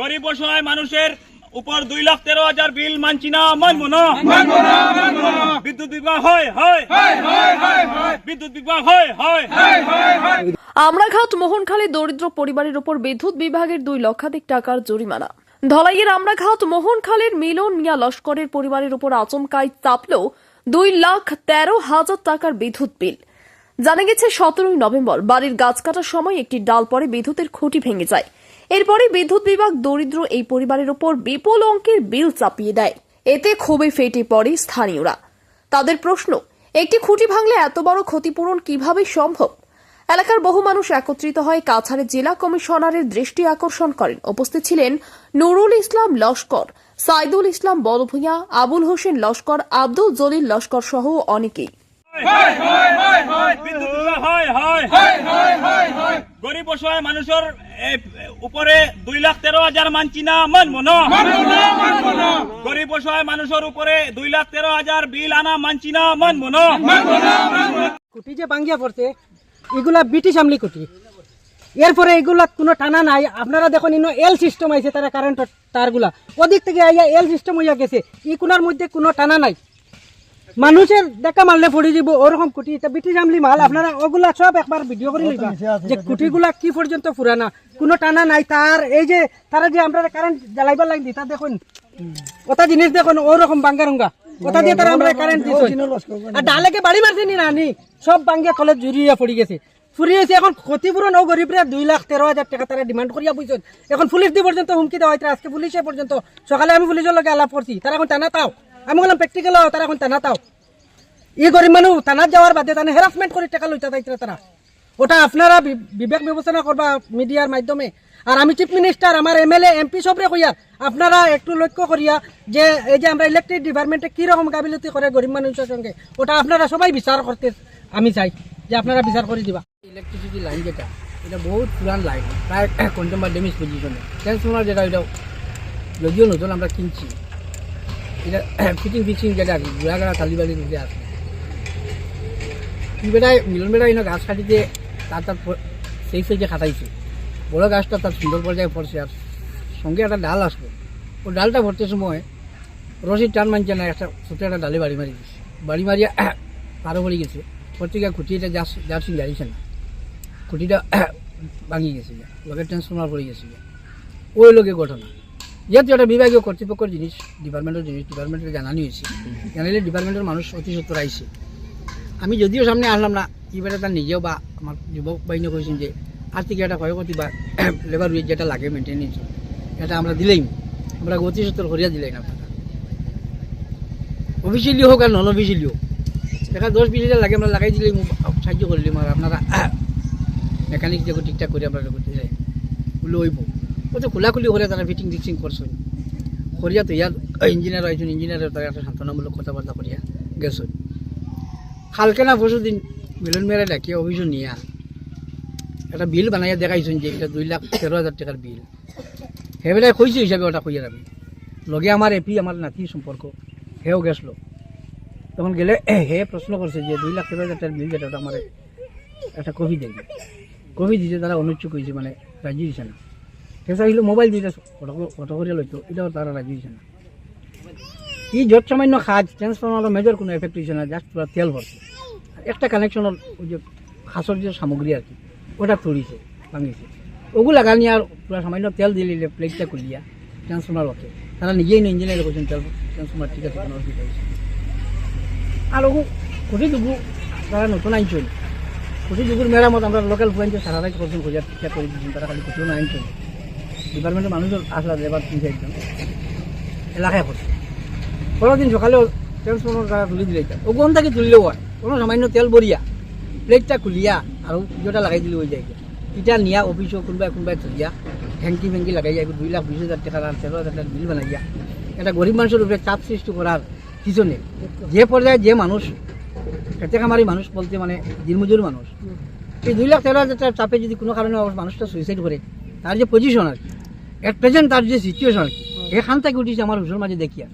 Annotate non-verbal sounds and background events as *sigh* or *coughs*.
গরিব অসহায় মানুষের উপর দুই লাখ তেরো হাজার বিল মানছি না মানবো না? বিদ্যুৎ বিভাগ হয় হয়। বিদ্যুৎ বিভাগ হয় হয়। আমরাঘাট মোহনখালী দরিদ্র পরিবারের উপর বিদ্যুৎ বিভাগের দুই লক্ষাধিক টাকার জরিমানা। ধলাইয়ের আমরাঘাট মোহনখালীর মিলন মিয়া লস্করের পরিবারের উপর আচমকাই চাপল দুই লাখ তেরো হাজার টাকার বিদ্যুৎ বিল। জানা গেছে সতেরোই নভেম্বর বাড়ির গাছ কাটার সময় একটি ডাল পরে বিদ্যুতের খুঁটি ভেঙে যায়। এরপরে বিদ্যুৎ বিভাগ দরিদ্র এই পরিবারের উপর বিপুল অঙ্কের বিল চাপিয়ে দেয় এতে খুবই ফেটে পড়ে স্থানীয়রা তাদের প্রশ্ন একটি খুঁটি ভাঙলে এত বড় ক্ষতিপূরণ কীভাবে সম্ভব এলাকার বহু মানুষ একত্রিত হয় কাছাড়ের জেলা কমিশনারের দৃষ্টি আকর্ষণ করেন উপস্থিত ছিলেন নুরুল ইসলাম লস্কর সাইদুল ইসলাম বলভূঁইয়া আবুল হোসেন লস্কর আব্দুল জলিল লস্কর সহ অনেকেই হয় হয় গরিব অসহায় মানুষের উপরে দুই লাখ তেরো হাজার মানছি না মানবো না। গরিব অসহায় মানুষের উপরে দুই লাখ তেরো হাজার বিল আনা মানছি না মানবো না। কুটি যে ভাঙ্গিয়া পড়ছে এগুলা ব্রিটিশ আমলি কুটি। এরপরে এগুলা কোনো টানা নাই। আপনারা দেখুন ইনো এল সিস্টেম আইছে তারা কারেন্টের তারগুলা। ওদিক থেকে আইয়া এল সিস্টেম হইয়া গেছে। ই কোনার মধ্যে কোনো টানা নাই। মানুষের দেখা মারলে পড়ে যাব ওরকম কুটি। এটা ব্রিটিশ আমলি মাল আপনারা ওগুলা সব একবার ভিডিও করে লইবা যে কুটিগুলা কি পর্যন্ত পুরানা কোনো টানা নাই। তার এই যে তারা যে আমরা কারেন্ট জ্বালাইবার লাগি তা দেখুন ওটা জিনিস দেখুন ওরকম বাঙ্গারঙ্গা ওটা দিয়ে তারা আমরা কারেন্ট আর ডালেকে বাড়ি মারছে নি নানি সব বাঙ্গিয়া তলে জুড়িয়া পড়ি গেছে। ফুরি হয়েছে এখন ক্ষতিপূরণ ও গরিবরা দুই লাখ তেরো হাজার টাকা তারা ডিমান্ড করিয়া বুঝছেন এখন পুলিশ দিয়ে পর্যন্ত হুমকি দেওয়া হয়েছে আজকে পুলিশে পর্যন্ত সকালে আমি পুলিশের লোকে আলাপ করছি তারা এখন টানা তাও। আমি বললাম প্র্যাকটিক্যাল তারা এখন টানা তাও। ই গরিব মানুষ থানার যাওয়ার বাদে তারা হেরাসমেন্ট করে টাকা লইতে চাইছে তারা। ওটা আপনারা বিবেক বিবেচনা করবা মিডিয়ার মাধ্যমে। আর আমি চিফ মিনিস্টার আমার এমএলএ এমপি সবরে কইয়া, আপনারা একটু লক্ষ্য করিয়া যে, এই যে আমরা ইলেকট্রিক ডিপার্টমেন্টে কি রকম গাবিলতি করে গরিব মানুষের সঙ্গে, ওটা আপনারা সবাই বিচার করতে, আমি চাই যে আপনারা বিচার করে দিবা। ইলেকট্রিসিটি লাইন যেটা, এটা বহুত পুরান লাইন প্রায় কন্টেম্বার ড্যামেজ পজিশনে ট্রান্সফর্মার যেটা এটা যদিও নতুন, আমরা কিনছি। এটা ফিটিং ফিক্সিং যেটা আর কি ঘোড়াগাড়া তালিবালির মধ্যে আছে। কি বেটায় মিলন বেটায় এনে গাছ কাটিতে তার তার প- সেই সাইজে খাটাইছে। বড় গাছটা তার সুন্দর পর্যায়ে পড়ছে আর সঙ্গে একটা ডাল আসলো। ও ডালটা ভরতে সময় রশির টান মানছে না, একটা ছোটো একটা ডালে বাড়ি মারি দিচ্ছে বাড়ি মারিয়া *coughs* পারো পড়ে গেছে। পত্রিকা খুঁটিটা জার্সিং গাড়িছে না খুঁটিটা ভাঙি গেছে। লোকের ট্রান্সফর্মার পড়ে গেছে। ওই লোকের ঘটনা। যেহেতু একটা বিভাগীয় কর্তৃপক্ষের জিনিস ডিপার্টমেন্টের জিনিস ডিপার্টমেন্টে জানানি হয়েছে জানাইলে ডিপার্টমেন্টের মানুষ অতি সত্তর আইছে আমি যদিও সামনে আসলাম না এবারে তার নিজেও বা আমার যুবক বাহিনী করেছেন যে আর্থিক একটা ক্ষয়ক্ষতি বা *coughs* লেবার উইজ যেটা লাগে মেনটেনেন্স এটা আমরা দিলেই, আমরা অতি সত্তর করিয়া দিলেই না টাকা অফিসিয়ালি হোক আর নন অফিসিয়ালি হোক দেখা দশ বিশ হাজার লাগে, আমরা লাগাই দিলেই সাহায্য করলাম আর আপনারা *coughs* মেকানিক দেখো ঠিকঠাক করে আমরা করতে যাই বলে ওইব ও তো খোলাখুলি করে তারা ফিটিং টিচিং করছেন করিয়া তো ইয়ার ইঞ্জিনিয়ার আইছেন ইঞ্জিনিয়ারের তারা একটা সান্ত্বনামূলক কথাবার্তা করিয়া গেছেন কালকে না পরশু দিন মিলন মেয়েরা ডাকিয়া অভিযোগ নিয়া একটা বিল বানাইয়া দেখাইছেন যে এটা দুই লাখ তেরো হাজার টাকার বিল সেবেলায় কইছে হিসাবে ওটা কইয়ার আমি। লগে আমার এপি আমার নাতি সম্পর্ক হেও গেছলো। তখন গেলে হে প্রশ্ন করছে যে দুই লাখ তেরো হাজার টাকার বিল যেটা আমার একটা কপি দেয়। কপি দিতে তারা অনুচ্চুক হয়েছে মানে রাজি দিছে না সেসব হইল মোবাইল দিতে ফটো করে লইতো এটাও তারা রাজি দিছে না। এই যত সামান্য খাজ ট্রান্সফর্মার মেজর কোনো এফেক্ট হয়েছে না জাস্ট পুরো তেল ভরছে একটা কানেকশনের ওই যে খাসর যে সামগ্রী আর কি ওটা তড়িছে ভাঙিছে। ওগুলো লাগানি আর পুরো সামান্য তেল দিলে প্লেটটা খুলিয়া ট্রান্সফর্মার ওকে তারা নিজেই ইঞ্জিনিয়ার করছেন তেল ট্রান্সফর্মার ঠিক আছে কোনো অসুবিধা হয়েছে আর ওগু কোটি দুগু তারা নতুন আইনছেন কোটি দুগুর মেরামত আমরা লোকাল ফুয়াইন সারা রাত করছেন খোঁজার ঠিকঠাক করে দিচ্ছেন তারা খালি কোটিও আইনছেন ডিপার্টমেন্টের মানুষের আসলা লেবার তিন চারজন এলাকায় করছে পরের দিন সকালেও ট্রান্সফর্মার তারা তুলে দিলে ওগুন থেকে তুললেও হয়? কোনো সামান্য তেল বরিয়া প্লেটটা খুলিয়া আর যেটা লাগাই দিলে হয়ে যায় এটা। নিয়া অফিসও কোনোবাই কোনোবাই তুলিয়া হ্যাঙ্কি ফ্যাঙ্কি লাগাই যায়। দুই লাখ বিশ হাজার টাকা তেরো হাজার টাকার বিল বানাই দিয়া এটা গরিব মানুষের উপরে চাপ সৃষ্টি করার পিছনে যে পর্যায়ে যে মানুষ খেতে খামারি মানুষ বলতে মানে দিনমজুর মানুষ। এই দুই লাখ তেরো হাজার টাকার চাপে যদি কোনো কারণে মানুষটা সুইসাইড করে, তার যে পজিশন আর কি এট প্রেজেন্ট তার যে সিচুয়েশন আর কি এখান থেকে উঠিছে আমার হুসুর মাঝে দেখি আর